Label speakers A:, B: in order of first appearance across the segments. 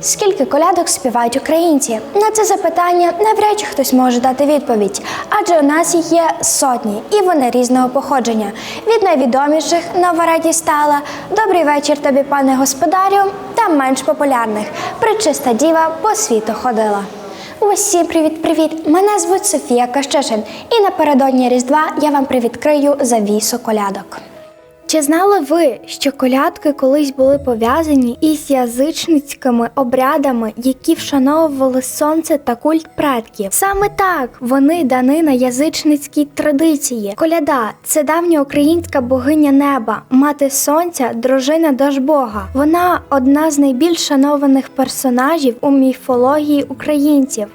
A: Скільки колядок співають українці? На це запитання навряд чи хтось може дати відповідь, адже у нас їх є сотні, і вони різного походження. Від найвідоміших нова радість стала Добрий вечір тобі, пане господарю, та менш популярних Пречиста діва по світу ходила. Усім привіт-привіт! Мене звуть Софія Кащишин, і напередодні Різдва я вам привідкрию завісу колядок. Чи знали ви, що колядки колись були пов'язані із язичницькими обрядами, які вшановували сонце та культ предків? Саме так вони данина язичницькій традиції. Коляда це давня українська богиня неба, мати сонця, дружина Дажбога. Вона одна з найбільш шанованих персонажів у міфології українців.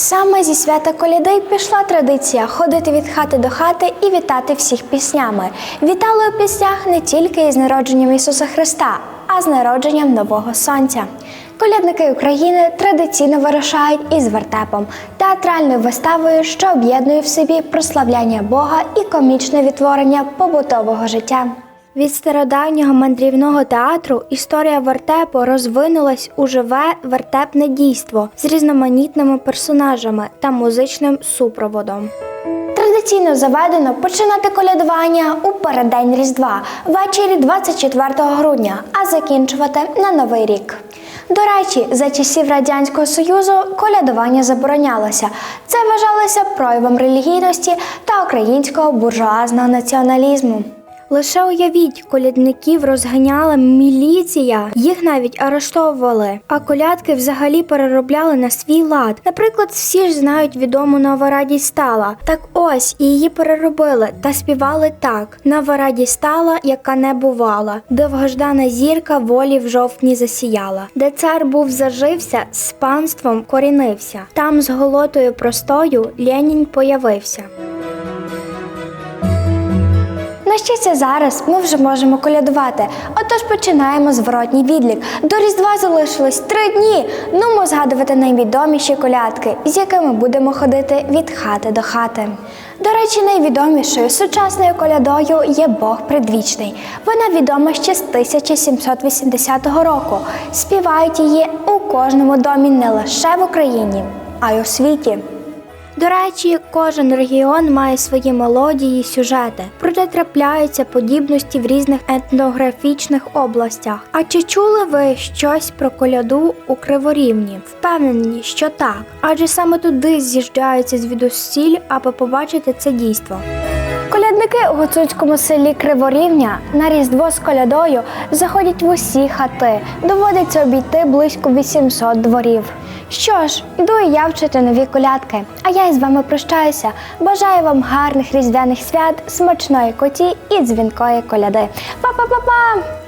A: Саме зі свята коляди й пішла традиція ходити від хати до хати і вітати всіх піснями. Вітали у піснях не тільки із народженням Ісуса Христа, а з народженням нового сонця. Колядники України традиційно вирушають із вертепом, театральною виставою, що об'єднує в собі прославляння Бога і комічне відтворення побутового життя. Від стародавнього мандрівного театру історія вертепу розвинулась у живе вертепне дійство з різноманітними персонажами та музичним супроводом. Традиційно заведено починати колядування у переддень Різдва ввечері 24 грудня, а закінчувати на Новий рік. До речі, за часів Радянського Союзу колядування заборонялося. Це вважалося проявом релігійності та українського буржуазного націоналізму. Лише уявіть, колядників розганяла міліція, їх навіть арештовували, а колядки взагалі переробляли на свій лад. Наприклад, всі ж знають відому нова радість стала. Так ось її переробили та співали так: Нова радість стала, яка не бувала. Довгождана зірка волі в жовтні засіяла, де цар був зажився, з панством корінився. Там з голотою простою Ленін появився. На зараз ми вже можемо колядувати. Отож починаємо зворотній відлік. До Різдва залишилось три дні. Нумо згадувати найвідоміші колядки, з якими будемо ходити від хати до хати. До речі, найвідомішою сучасною колядою є Бог предвічний. Вона відома ще з 1780 року. Співають її у кожному домі не лише в Україні, а й у світі. До речі, кожен регіон має свої мелодії, і сюжети, проте трапляються подібності в різних етнографічних областях. А чи чули ви щось про коляду у Криворівні? Впевнені, що так, адже саме туди з'їжджаються звідусіль, аби побачити це дійство. Колядники у гуцульському селі Криворівня на різдво з колядою заходять в усі хати. Доводиться обійти близько 800 дворів. Що ж, йду і я вчити нові колядки. А я із вами прощаюся. Бажаю вам гарних різдвяних свят, смачної коті і дзвінкої коляди. Па-па-па-па!